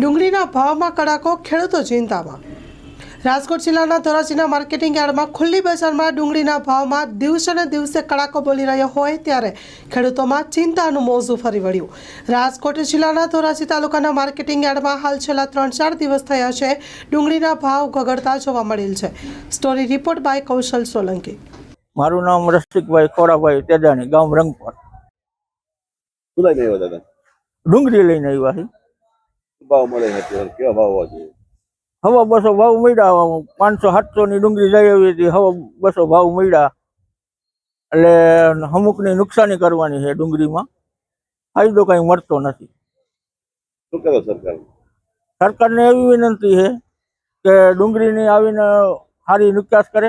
ડુંગળીના ભાવમાં કડાકો ખેડૂતો ચિંતામાં. રાજકોટ જિલ્લાના ધોરાજીના માર્કેટિંગ યાર્ડમાં ખુલ્લી બજારમાં ડુંગળીના ભાવમાં દિવસે ને દિવસે કડાકો બોલી રહ્યો હોય ત્યારે ખેડૂતોમાં ચિંતાનું મોજું ફરી વળ્યું. રાજકોટ જિલ્લાના ધોરાજી તાલુકાના માર્કેટિંગ યાર્ડમાં હાલ છેલ્લા ત્રણ ચાર દિવસ થયા છે ડુંગળીના ભાવ ગગડતા જોવા મળેલ છે. Story report by Kaushal Solanki. મારું નામ રસિકભાઈ ખોરાભાઈ તેજાણી ગામ રંગપર. ડુંગળી લઈને આવ્યા છે ભાવ મળે છે અત્યારે કેવા ભાવ હોવા જોઈએ હવા બસો ભાવ મળ્યા પાંચસો સાતસો ની ડુંગળી જઈ આવી હતી હવા બસો ભાવ મળ્યા. એટલે અમુકની નુકસાની કરવાની છે ડુંગળીમાં. ફાયદો કઈ મળતો નથી. શું કરો સરકાર? સરકારને એવી વિનંતી છે કે ડુંગળીની આવીને સારી નિકાસ કરે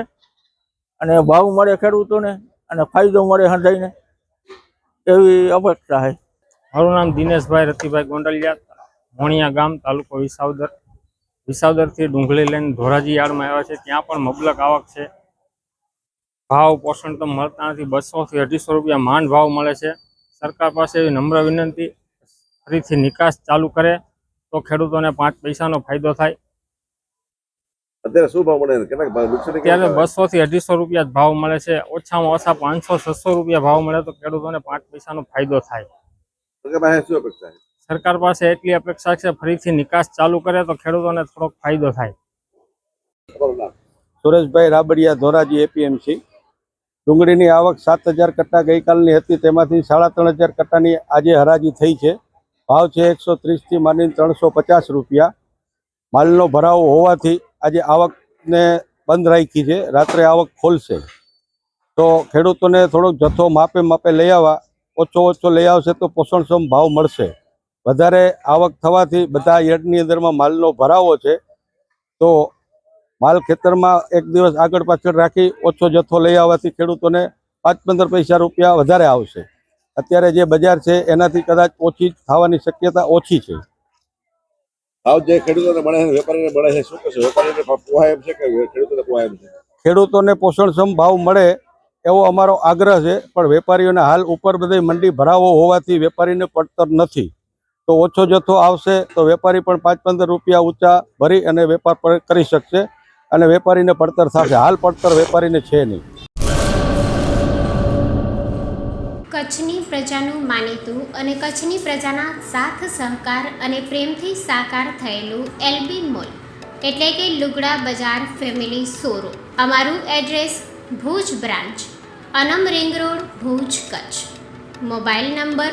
અને ભાવ મળે ખેડૂતોને અને ફાયદો મળે હંધાઈને. એવી અપેક્ષા છે. મારું નામ દિનેશભાઈ રતિભાઈ ગોંડલિયા. મોણિયા ગામ તાલુકો વિસાવદર. વિસાવદરથી ડુંગળી લઈને ધોરાજી યાર્ડમાં આવ્યા છે. ત્યાં પણ મબલક આવક છે. ભાવ પોષણ તો મળતા નથી. બસોથી અઢીસો રૂપિયા માંડ ભાવ મળે છે. સરકાર પાસે એવી નમ્ર વિનંતી ફરીથી નિકાસ ચાલુ કરે તો ખેડૂતોને પાંચ પૈસાનો ફાયદો થાય. અત્યારે શું ભાવ મળે? કેટલાક ભાવ? કેટલા બસોથી અઢીસો રૂપિયા જ ભાવ મળે છે. ઓછામાં ઓછા પાંચસો છસો રૂપિયા ભાવ મળે તો ખેડૂતોને પાંચ પૈસાનો ફાયદો થાય. સરકાર પાસે એટલી અપેક્ષા છે, ફરીથી નિકાસ ચાલુ કરે તો ખેડૂતોને થોડોક ફાયદો થાય. સુરેશભાઈ રાબડિયા ધોરાજી એપીએમસી ડુંગળીની આવક સાત હજાર કટ્ટા ગઈકાલની હતી, તેમાંથી સાડા ત્રણ હજાર કટ્ટાની આજે હરાજી થઈ છે. ભાવ છે એકસો ત્રીસથી માંડીને ત્રણસો પચાસ રૂપિયા. માલનો ભરાવો હોવાથી આજે આવકને બંધ રાખી છે, રાત્રે આવક ખોલશે. તો ખેડૂતોને થોડોક જથ્થો માપે માપે લઈ આવવા, ઓછો ઓછો લઈ આવશે તો પોષણક્ષમ ભાવ મળશે. વધારે આવક થવાથી બધા યાર્ડની અંદરમાં માલનો ભરાવો છે. તો માલ ખેતરમાં એક દિવસ આગળ પાછળ રાખી ઓછો જથ્થો લઈ આવવાથી ખેડૂતોને પાંચ પંદર પૈસા રૂપિયા વધારે આવશે. અત્યારે જે બજાર છે એનાથી કદાચ ઓછી થવાની શક્યતા ઓછી છે. ભાવ જે ખેડૂતોને મળે છે વેપારીને મળે છે શું કહેશો? વેપારીને પોહાય એમ છે કે ખેડૂતોને પોહાય એમ છે? ખેડૂતોને પોષણક્ષમ ભાવ મળે એવો અમારો આગ્રહ છે પણ વેપારીઓને હાલ ઉપર બધી મંડી ભરાવો હોવાથી વેપારીને પડતર નથી. તો ઓછો જથ્થો આવશે તો વેપારી પણ પાંચ પંદર રૂપિયા ઊંચા ભરી અને વેપાર પર કરી શકશે અને વેપારીને પડતર થશે હાલ પડતર વેપારીને છે નહીં. કચ્છની પ્રજાનું માનીતું અને કચ્છની પ્રજાના સાથ, સહકાર અને પ્રેમથી સાકાર થયેલું એલબી મોલ, એટલે કે લુગડા બજાર ફેમિલી શોરૂમ. અમારું address Bhuj branch, Anam ring road, Bhuj Kutch. Mobile number